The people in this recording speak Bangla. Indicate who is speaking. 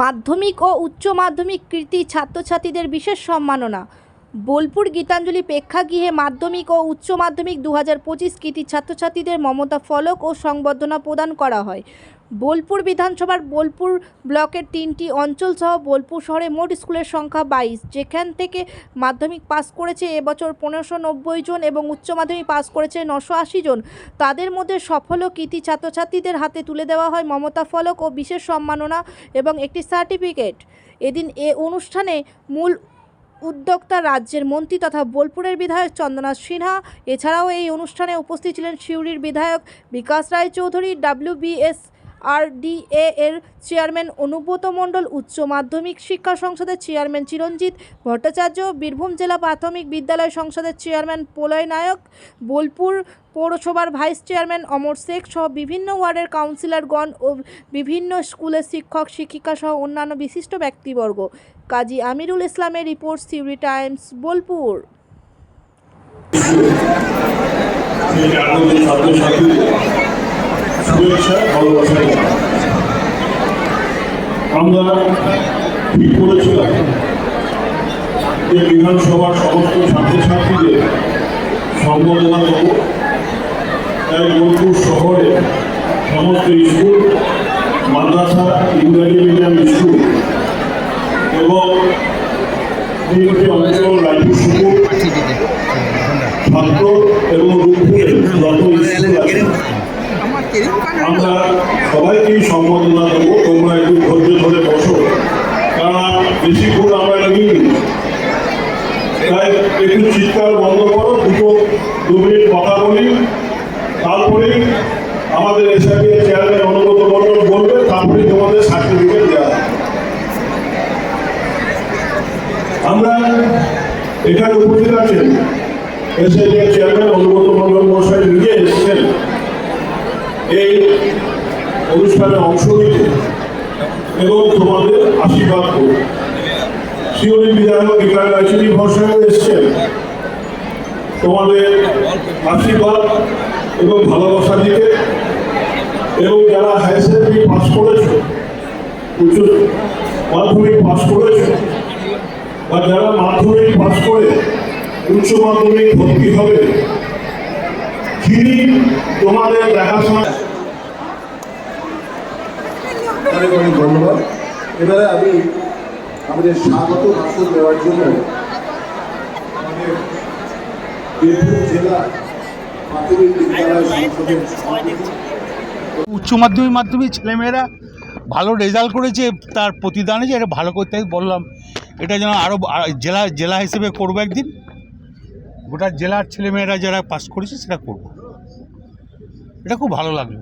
Speaker 1: মাধ্যমিক ও উচ্চ মাধ্যমিক কৃতি ছাত্রছাত্রীদের বিশেষ সম্মাননা। বোলপুর গীতাঞ্জলি প্রেক্ষাগৃহে মাধ্যমিক ও উচ্চ মাধ্যমিক দু হাজার পঁচিশ কৃতি ছাত্রছাত্রীদের মমতা ফলক ও সংবর্ধনা প্রদান করা হয়। বোলপুর বিধানসভার বোলপুর ব্লকের তিনটি অঞ্চল সহ বোলপুর শহরে মোট স্কুলের সংখ্যা বাইশ। যেখান থেকে মাধ্যমিক পাস করেছে এবছর পনেরোশো নব্বই জন এবং উচ্চ মাধ্যমিক পাস করেছে নশো আশি জন। তাদের মধ্যে সফল ও কৃতি ছাত্রছাত্রীদের হাতে তুলে দেওয়া হয় মমতা ফলক ও বিশেষ সম্মাননা এবং একটি সার্টিফিকেট। এদিন এ অনুষ্ঠানে মূল উদ্যোক্তা রাজ্যের মন্ত্রী তথা বোলপুরের বিধায়ক চন্দনা সিনহা। এছাড়াও এই অনুষ্ঠানে উপস্থিত ছিলেন সিউড়ির বিধায়ক বিকাশ রায় চৌধুরী ডাব্লিউবিএস আরডিএ এর চেয়ারম্যান অনুব্রত মণ্ডল, উচ্চ মাধ্যমিক শিক্ষা সংসদের চেয়ারম্যান চিরঞ্জিত ভট্টাচার্য, বীরভূম জেলা প্রাথমিক বিদ্যালয় সংসদের চেয়ারম্যান প্রলয় নায়ক, বোলপুর পৌরসভার ভাইস চেয়ারম্যান অমর শেখ সহ বিভিন্ন ওয়ার্ডের কাউন্সিলরগণ ও বিভিন্ন স্কুলের শিক্ষক, শিক্ষিকা সহ অন্যান্য বিশিষ্ট ব্যক্তিবর্গ। কাজী আমিরুল ইসলামের রিপোর্ট সিউরি টাইমস, বোলপুর।
Speaker 2: আমরা ঠিক করেছিলাম যে বিধানসভার সমস্ত ছাত্রছাত্রীদের সম্বর্ধনা দেব তাই বোলপুর শহরে সমস্ত স্কুল মাদ্রাসা ইংরাজি মিডিয়াম স্কুল আমরা সবাইকেই সম্বোধনা দেবো তোমরা একটু ধৈর্য ধরে বসো। কারণ বেশিক্ষণ আমরা লাগিনি। তাই একটু চিৎকার বন্ধ করো, দুটো, দু মিনিট কথা বলি। তারপরেই আমাদের এসআইবি চেয়ারম্যান অনুগত মন্ডল বলবে, তারপরে তোমাদের সার্টিফিকেট দেওয়া। আমরা এখানে উপস্থিত আছেন এসআইবি চেয়ারম্যান অনুগত মন্ডল মশাই নিজে এসেছেন। এই অনুষ্ঠানে অংশ নিতে এবং তোমাদের আশীর্বাদ করবে। শিওরি বিধায়ক বিকাশ রায়চুরি ভরসায় এসছেন। তোমাদের আশীর্বাদ এবং ভালোবাসা দিতে এবং যারা হায়ার সেকেন্ডারি পাস করেছ, উচ্চ মাধ্যমিক পাস করেছ, বা যারা মাধ্যমিক পাস করে উচ্চ মাধ্যমিক ভর্তি হবে যিনি তোমাদের দেখাশোনা
Speaker 3: অনেক অনেক ধন্যবাদ। এবারে আমি আমাদের স্বাগত ভাষণ দেওয়ার জন্য
Speaker 4: উচ্চ মাধ্যমিক মাধ্যমিক ছেলেমেয়েরা ভালো রেজাল্ট করেছে, তার প্রতিদানে যে এটা ভালো করতে বললাম। এটা যেন আরও জেলা জেলা হিসেবে করব একদিন। গোটা জেলার ছেলেমেয়েরা যারা পাস করেছে সেটা করব। এটা খুব ভালো লাগল।